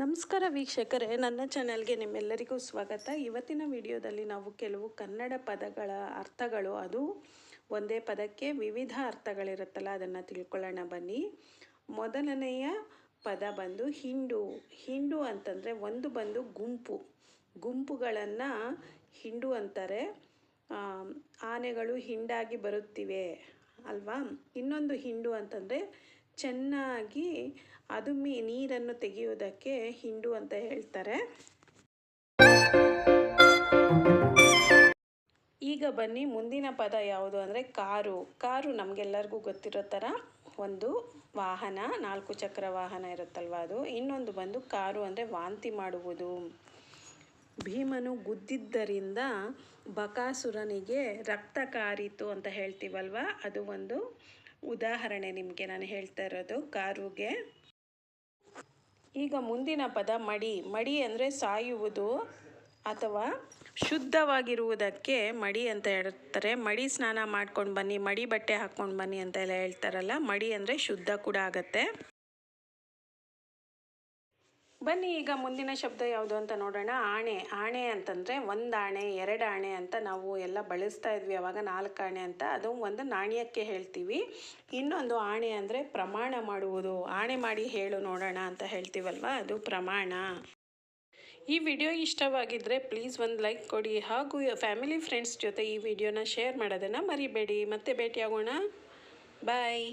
ನಮಸ್ಕಾರ ವೀಕ್ಷಕರೇ, ನನ್ನ ಚಾನಲ್ಗೆ ನಿಮ್ಮೆಲ್ಲರಿಗೂ ಸ್ವಾಗತ. ಇವತ್ತಿನ ವಿಡಿಯೋದಲ್ಲಿ ನಾವು ಕೆಲವು ಕನ್ನಡ ಪದಗಳ ಅರ್ಥಗಳು, ಅದು ಒಂದೇ ಪದಕ್ಕೆ ವಿವಿಧ ಅರ್ಥಗಳಿರುತ್ತಲ್ಲ, ಅದನ್ನು ತಿಳ್ಕೊಳ್ಳೋಣ ಬನ್ನಿ. ಮೊದಲನೆಯ ಪದ ಬಂದು ಹಿಂಡು. ಹಿಂಡು ಅಂತಂದರೆ ಒಂದು ಬಂದು ಗುಂಪು. ಗುಂಪುಗಳನ್ನು ಹಿಂಡು ಅಂತಾರೆ. ಆನೆಗಳು ಹಿಂಡಾಗಿ ಬರುತ್ತಿವೆ ಅಲ್ವಾ? ಇನ್ನೊಂದು ಹಿಂಡು ಅಂತಂದರೆ ಚೆನ್ನಾಗಿ ಅದುಮಿ ನೀರನ್ನು ತೆಗೆಯುವುದಕ್ಕೆ ಹಿಂಡು ಅಂತ ಹೇಳ್ತಾರೆ. ಈಗ ಬನ್ನಿ ಮುಂದಿನ ಪದ ಯಾವುದು ಅಂದರೆ ಕಾರು. ಕಾರು ನಮಗೆಲ್ಲರಿಗೂ ಗೊತ್ತಿರೋ ಥರ ಒಂದು ವಾಹನ, ನಾಲ್ಕು ಚಕ್ರ ವಾಹನ ಇರುತ್ತಲ್ವ ಅದು. ಇನ್ನೊಂದು ಬಂದು ಕಾರು ಅಂದರೆ ವಾಂತಿ ಮಾಡುವುದು. ಭೀಮನು ಗುದ್ದಿದ್ದರಿಂದ ಬಕಾಸುರನಿಗೆ ರಕ್ತ ಕಾರಿತು ಅಂತ ಹೇಳ್ತೀವಲ್ವ? ಅದು ಒಂದು ಉದಾಹರಣೆ ನಿಮಗೆ ನಾನು ಹೇಳ್ತಾ ಇರೋದು, ಕಾರುಗೆ. ಈಗ ಮುಂದಿನ ಪದ ಮಡಿ. ಮಡಿ ಅಂದರೆ ಸಾಯುವುದು ಅಥವಾ ಶುದ್ಧವಾಗಿರುವುದಕ್ಕೆ ಮಡಿ ಅಂತ ಹೇಳ್ತಾರೆ. ಮಡಿ ಸ್ನಾನ ಮಾಡ್ಕೊಂಡು ಬನ್ನಿ, ಮಡಿ ಬಟ್ಟೆ ಹಾಕ್ಕೊಂಡು ಬನ್ನಿ ಅಂತ ಎಲ್ಲ ಹೇಳ್ತಾರಲ್ಲ. ಮಡಿ ಅಂದರೆ ಶುದ್ಧ ಕೂಡ ಆಗತ್ತೆ. ಬನ್ನಿ, ಈಗ ಮುಂದಿನ ಶಬ್ದ ಯಾವುದು ಅಂತ ನೋಡೋಣ. ಆಣೆ ಆಣೆ ಅಂತಂದರೆ ಒಂದು ಆಣೆ, ಎರಡು ಆಣೆ ಅಂತ ನಾವು ಎಲ್ಲ ಬಳಸ್ತಾ ಇದ್ವಿ, ಅವಾಗ ನಾಲ್ಕು ಆಣೆ ಅಂತ. ಅದು ಒಂದು ನಾಣ್ಯಕ್ಕೆ ಹೇಳ್ತೀವಿ. ಇನ್ನೊಂದು ಆಣೆ ಅಂದರೆ ಪ್ರಮಾಣ ಮಾಡುವುದು. ಆಣೆ ಮಾಡಿ ಹೇಳು ನೋಡೋಣ ಅಂತ ಹೇಳ್ತೀವಲ್ವ? ಅದು ಪ್ರಮಾಣ. ಈ ವಿಡಿಯೋ ಇಷ್ಟವಾಗಿದ್ದರೆ ಪ್ಲೀಸ್ ಒಂದು ಲೈಕ್ ಕೊಡಿ. ಹಾಗೂ ಫ್ಯಾಮಿಲಿ ಫ್ರೆಂಡ್ಸ್ ಜೊತೆ ಈ ವಿಡಿಯೋನ ಶೇರ್ ಮಾಡೋದನ್ನು ಮರಿಬೇಡಿ. ಮತ್ತೆ ಭೇಟಿಯಾಗೋಣ. ಬಾಯ್.